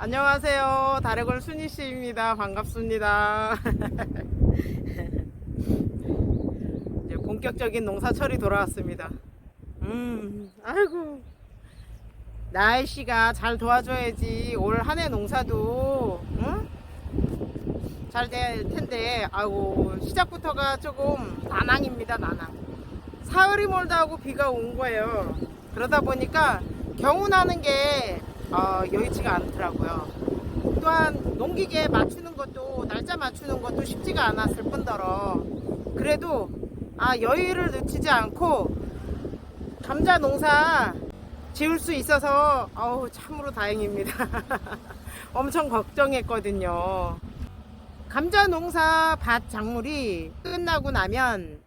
안녕하세요. 다래골 순희 씨입니다. 반갑습니다. 이제 본격적인 농사철이 돌아왔습니다. 음, 아이고. 날씨가 잘 도와줘야지 올 한 해 농사도 응? 잘 될 텐데 아이고 시작부터가 조금 난항입니다 난항 사흘이 멀다 하고 비가 온 거예요 그러다 보니까 경운하는 게 어, 여의치가 않더라고요 또한 농기계 맞추는 것도 날짜 맞추는 것도 쉽지가 않았을 뿐더러 그래도 아 여유를 늦추지 않고 감자 농사 지을 수 있어서 어우 참으로 다행입니다. 엄청 걱정했거든요. 감자 농사 밭 작물이 끝나고 나면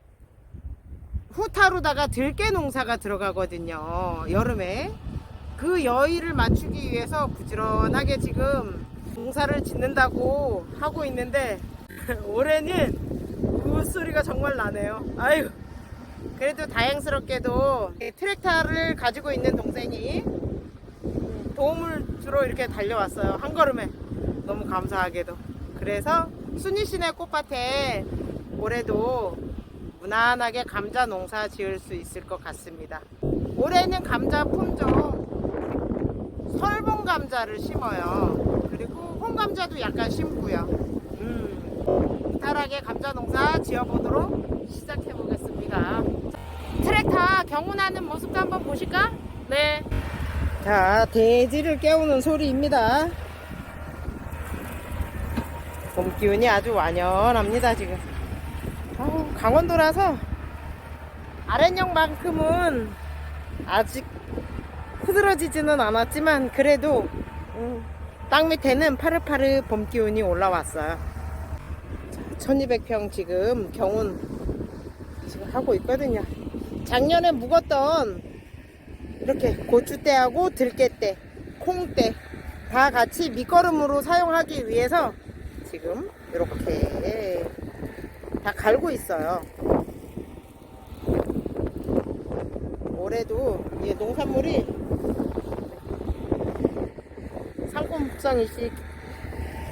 후타루다가 들깨 농사가 들어가거든요. 여름에 그 여의를 맞추기 위해서 부지런하게 지금 농사를 짓는다고 하고 있는데 올해는 우소리가 정말 나네요. 아유 그래도 다행스럽게도 이 트랙터를 가지고 있는 동생이 도움을 주러 이렇게 달려왔어요. 한 걸음에. 너무 감사하게도. 그래서 순이시내 꽃밭에 올해도 무난하게 감자 농사 지을 수 있을 것 같습니다. 올해는 감자 품종 설봉 감자를 심어요. 그리고 홍감자도 약간 심고요. 음, 이탈하게 감자 농사 지어보도록 시작해 보겠습니다. 트랙터 경운하는 모습도 한번 보실까? 네. 자, 돼지를 깨우는 소리입니다. 봄 기운이 아주 완연합니다, 지금. 강원도라서 아랫역만큼은 아직 흐드러지지는 않았지만 그래도 음, 땅 밑에는 파릇파릇 봄 기운이 올라왔어요. 1200평 지금 경운 지금 하고 있거든요. 작년에 묵었던 이렇게 고추대하고 들깨대, 콩대 다 같이 밑거름으로 사용하기 위해서 지금 이렇게 다 갈고 있어요. 올해도 이 농산물이 상품성이씩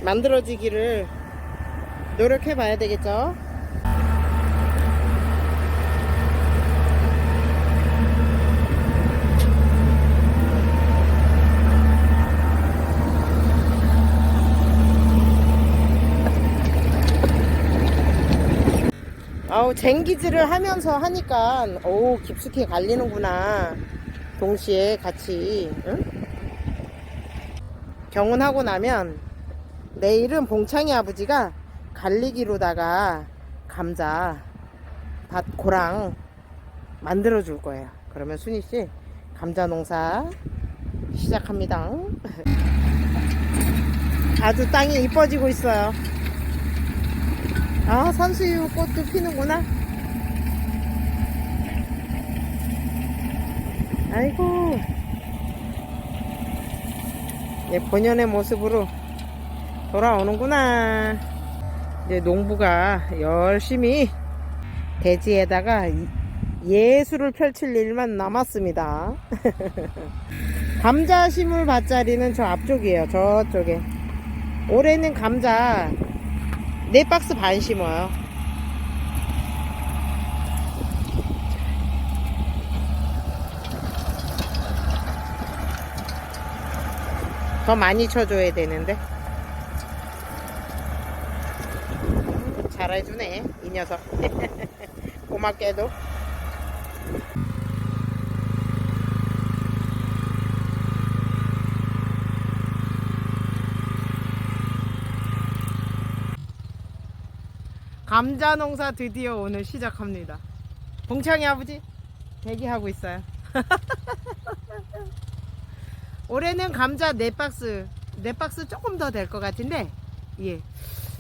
만들어지기를 노력해 봐야 되겠죠. 아우 쟁기질을 하면서 하니까 오 깊숙이 갈리는구나 동시에 같이 응? 경운하고 나면 내일은 봉창이 아버지가 갈리기로다가 감자 밭 고랑 만들어 줄 거예요 그러면 순이 씨 감자 농사 시작합니다 아주 땅이 이뻐지고 있어요 아, 산수유 꽃도 피는구나. 아이고. 예, 본연의 모습으로 돌아오는구나. 이제 농부가 열심히 대지에다가 이- 예술을 펼칠 일만 남았습니다. 감자 심을 밭자리는 저 앞쪽이에요. 저쪽에. 올해는 감자 네 박스 반 심어요. 더 많이 쳐줘야 되는데. 잘해주네, 이 녀석. 고맙게도. 감자 농사 드디어 오늘 시작합니다. 봉창이 아버지 대기하고 있어요. 올해는 감자 네 박스, 네 박스 조금 더 될 것 같은데, 예.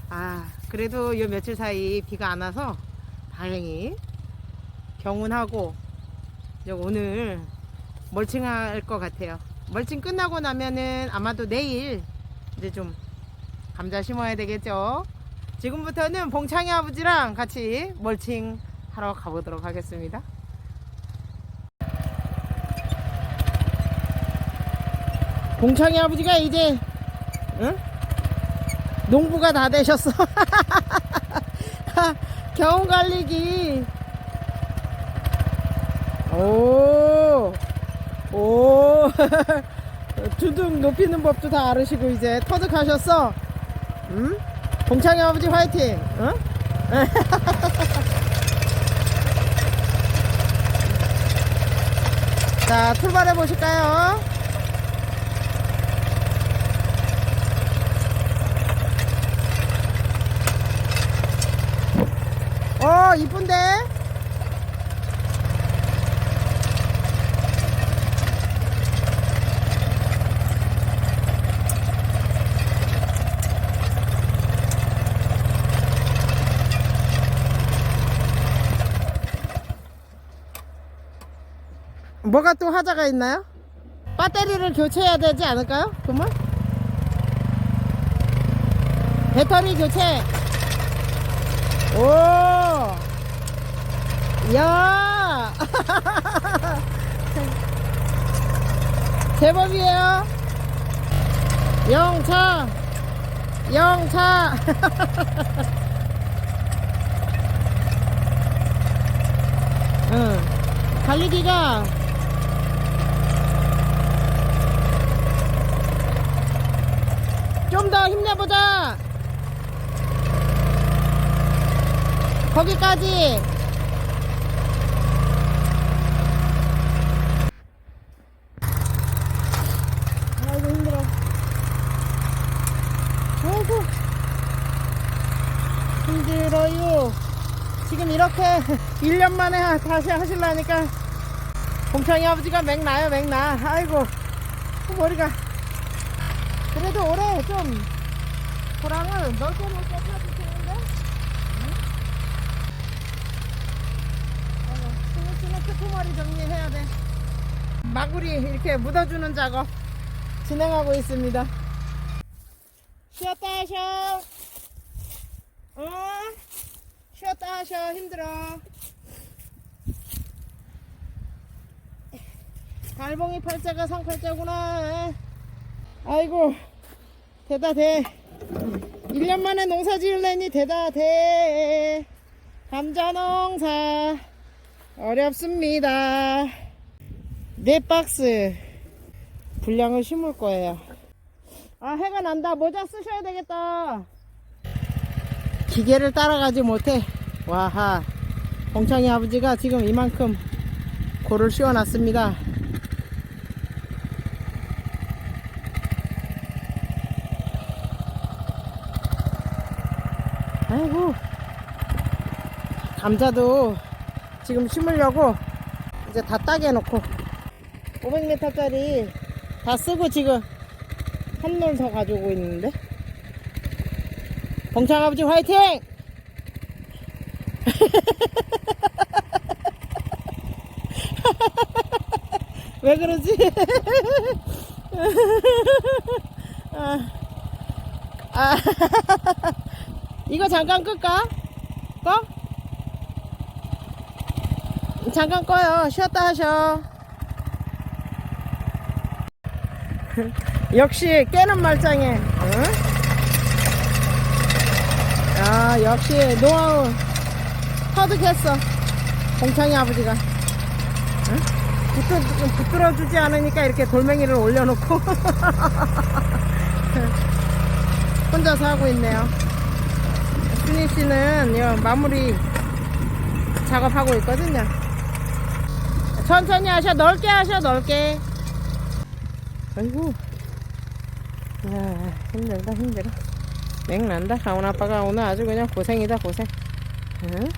아, 그래도 요 며칠 사이 비가 안 와서 다행히 경운하고 이제 오늘 멀칭할 것 같아요. 멀칭 끝나고 나면은 아마도 내일 이제 좀 감자 심어야 되겠죠. 지금부터는 봉창이 아버지랑 같이 멀칭 하러 가보도록 하겠습니다. 봉창이 아버지가 이제 응? 농부가 다 되셨어. 겨우 갈리기. 오, 오, 두둥 높이는 법도 다 알으시고 이제 터득하셨어. 응? 봉창이 아버지 화이팅. 응? 자, 출발해 보실까요? 어, 이쁜데? 뭐가 또 하자가 있나요? 배터리를 교체해야 되지 않을까요? 그러면? 배터리 교체. 오! 야! 제법이에요. 영차! 영차! 응. 달리기가 좀 더 힘내보자! 거기까지! 아이고 힘들어. 아이고 힘들어요. 지금 이렇게 1년 만에 하- 다시 하실라니까 공창이 아버지가 맥 나요 맥 나. 아이고 머리가 그래도 올해 좀 고랑을 넓게 넓게 펴주시는데 스무스는 큐토머리 정리해야 돼. 마구리 이렇게 묻어주는 작업 진행하고 있습니다. 쉬었다 하셔. 어? 쉬었다 하셔. 힘들어. 달봉이 팔자가 상팔자구나. 아이고, 대다 대. 1년 만에 농사 지을래니 대다 대. 감자 농사. 어렵습니다. 네 박스 분량을 심을 거예요. 아, 해가 난다. 모자 쓰셔야 되겠다. 기계를 따라가지 못해. 와하. 봉창이 아버지가 지금 이만큼 고를 씌워놨습니다. 아이고. 감자도 지금 심으려고 이제 다 따게 놓고 500m짜리 다 쓰고 지금 한놀 더 가지고 있는데 봉창 아버지 화이팅! 왜 그러지? 아, 아, 이거 잠깐 끌까? 꺼? 잠깐 꺼요. 쉬었다 하셔. 역시 깨는 말짱해. 응? 아, 역시 노하우 터득했어. 공창이 아버지가. 응? 붙들, 붙들어주지 않으니까 이렇게 돌멩이를 올려놓고 혼자서 하고 있네요. 순희 씨는 요 마무리 작업하고 있거든요. 천천히 하셔, 넓게 하셔, 넓게. 아이고. 야, 힘들다, 힘들어. 맥난다. 강원 아빠가 오늘 아주 그냥 고생이다, 고생. 응?